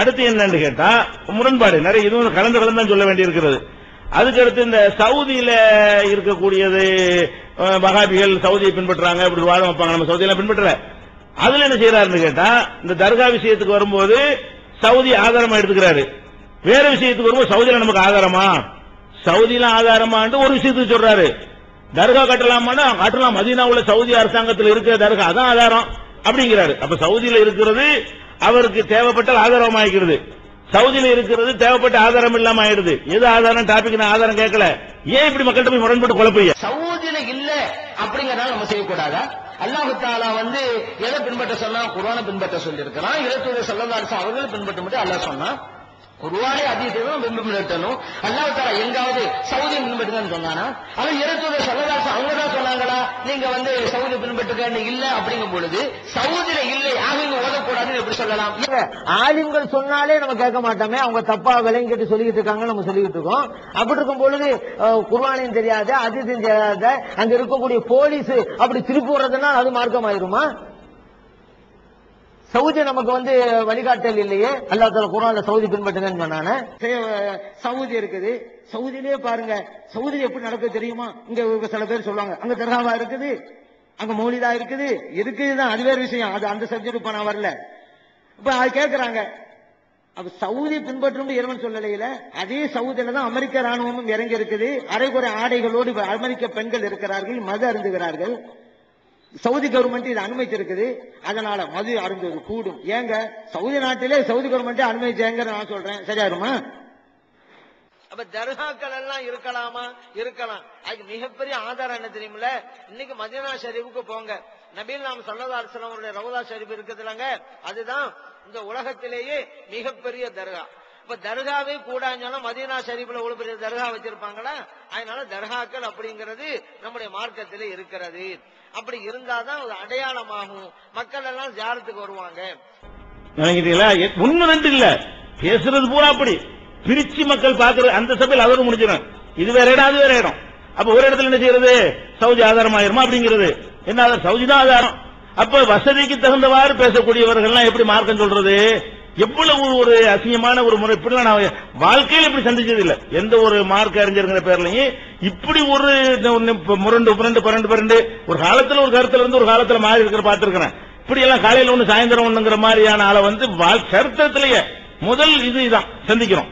அடுத்து என்னன்னு கேட்டா முரண்பாடு. நிறைய இதுவும் கலந்து கலந்து தான் சொல்ல வேண்டியிருக்கிறது. அதுக்கு அடுத்து இந்த சவுதியில இருக்கக்கூடியது மகாபிகள் சவுதியை பின்பற்றாங்க அப்படி ஒரு வாதம் வைப்பாங்க. நம்ம சவுதியெல்லாம் பின்பற்றல. அதுல என்ன செய்யறாருன்னு கேட்டா இந்த தர்கா விஷயத்துக்கு வரும்போது சவுதி ஆதாரமா எடுத்துக்கிறாரு. வேற விஷயத்துக்கு வரும்போது சவுதியில நமக்கு ஆதாரமா? சவுதியில ஆதாரமான்னு ஒரு விஷயத்துக்கு சொல்றாரு. தர்கா கட்டலாமான்னா கட்டலாம். மதீனாவுல சவுதி அரசாங்கத்தில் இருக்கிற தர்கா அதான் ஆதாரம். அப்படிங்கிறாரு. அப்ப சவுதியில இருக்கிறது அவருக்கு தேவைப்பட்டால் ஆதாரம் ஆகிக்கிறது சவுதியில் இருக்கிறது தேவைப்பட்ட ஆதாரம் இல்லாம ஆயிடுது எது ஆதாரம்? டாபிக் நான் ஆதாரம் கேட்கல. ஏன் இப்படி மக்கள்கிட்ட போய் முரண்பட்டு குழப்பீங்க சவுதியில இல்ல அப்படிங்கறதால நம்ம செய்யக்கூடாதா? அல்லாஹு தாலா வந்து எதை பின்பற்ற சொன்னா குர்ஆனை பின்பற்ற சொல்லியிருக்கிறான். இலத்துடைய சொல்லதாரிசு அவர்கள் பின்பற்ற மட்டும் அல்லாஹ் சொன்னான். குர்ஆனை அதிகத்தையும் பின்பற்றணும் அல்லாஹ் தாலா எங்காவது சவுதி பின்பற்றுங்கன்னு சொன்னானா? அவன் இலத்துடைய சொல்லதாரிசு அவங்க தான் சொன்னாங்களா? நீங்க வந்து சவுதி பின்பற்றுங்க இல்ல அப்படிங்கும் பொழுது சவுதியில இல்லை ஆக இங்க சொல்லலாம். ஆலிம்கள் சொன்னாலே நம்ம கேட்க மாட்டோமே. அவங்க தப்பா விளங்கிட்டு சொல்லிக்கிட்டு இருக்காங்க நம்ம சொல்லிக்கிட்டு இருக்கோம். அப்படி இருக்கும் பொழுது அஹ், குர்ஆனையும் தெரியாத அதிசயம் தெரியாத அங்க இருக்கக்கூடிய போலீஸ் அப்படி திருப்பி விடுறதுன்னா அது மார்க்கம் ஆயிருமா சவுதி நமக்கு வந்து வழிகாட்டல் இல்லையே. அல்லாஹ் தாலா குர்ஆன்ல சவுதி பின்பற்றுங்கன்னு சொன்னானே. சவுதி இருக்குது. சவுதியிலேயே பாருங்க சவுதி எப்படி நடக்குது தெரியுமா? இங்க சில பேர் சொல்லுவாங்க அங்க தர்காவா இருக்குது? அங்க மௌலிதா இருக்குது? இருக்குதுதான் அது வேற விஷயம். அது அந்த சப்ஜெக்ட் நான் வரல. இப்ப அது கேட்கிறாங்க அப்ப சவுதி பின்பற்றும் இறைவன் சொல்லலையில அதே சவுதியில தான் அமெரிக்க ராணுவமும் இறங்கி இருக்குது அரைகுறை ஆடைகளோடு அமெரிக்க பெண்கள் இருக்கிறார்கள் மது அருந்துகிறார்கள். சவுதி கவர்மெண்ட் இது அனுமதிச்சிருக்குது. அதனால மது அருந்துவது கூடும். ஏங்க? சவுதி நாட்டிலே சவுதி கவர்மெண்ட் அனுமதிச்சாங்க நான் சொல்றேன். சரியாருமா அப்ப தர்காக்கள் எல்லாம் இருக்கலாமா? இருக்கலாம். அதுக்கு மிகப்பெரிய ஆதாரம் என்ன தெரியுமில்ல? இன்னைக்கு மதீனா ஷரீஃபுக்கு போங்க. நபீல் நாம் சல்லா அலுவலமுடைய ரவுதா ஷரீஃப் இருக்குதுலங்க. அதுதான் இந்த உலகத்திலேயே மிகப்பெரிய தர்கா. இப்ப தர்காவே கூடாஞ்சாலும் மதீனா ஷெரீஃப்ல ஒரு பெரிய தர்கா வச்சிருப்பாங்களா? அதனால தர்காக்கள் அப்படிங்கிறது நம்முடைய மார்க்கத்தில் இருக்கிறது. அப்படி இருந்தாதான் ஒரு அடையாளமாகும். மக்கள் எல்லாம் ஜாரத்துக்கு வருவாங்க. நினைக்கிறீங்களா எ- ஒண்ணு ரெண்டு இல்ல. பேசுறது பூரா அப்படி. பிரிச்சு மக்கள் பாக்குறது அந்த சபையில் அதோட முடிஞ்சிடும். இது வேற இடம் அது வேற இடம். அப்ப ஒரு இடத்துல என்ன செய்யறது? சவுதி ஆதாரம் ஆயிருமா அப்படிங்கிறது. என்ன சவுதி தான் ஆதாரம். அப்ப வசதிக்கு தகுந்தவாறு பேசக்கூடியவர்கள்லாம் எப்படி மார்க்கம் சொல்றது? எவ்வளவு ஒரு அசிங்கமான ஒரு முறை இப்படி நான் வாழ்க்கையில இப்படி சந்திச்சது இல்ல எந்த ஒரு மார்க் அறிஞருங்கிற பேர்லயும் இப்படி ஒரு முரண்டு புரண்டு பரண்டு பரண்டு ஒரு காலத்துல ஒரு கருத்துல இருந்து ஒரு காலத்துல மாறி இருக்கிற பார்த்திருக்கிறேன். இப்படி எல்லாம் காலையில ஒண்ணு சாயந்தரம் ஒண்ணுங்கிற மாதிரியான ஆளை வந்து சரித்திரத்திலேயே முதல் இது இதான். சந்திக்கிறோம்.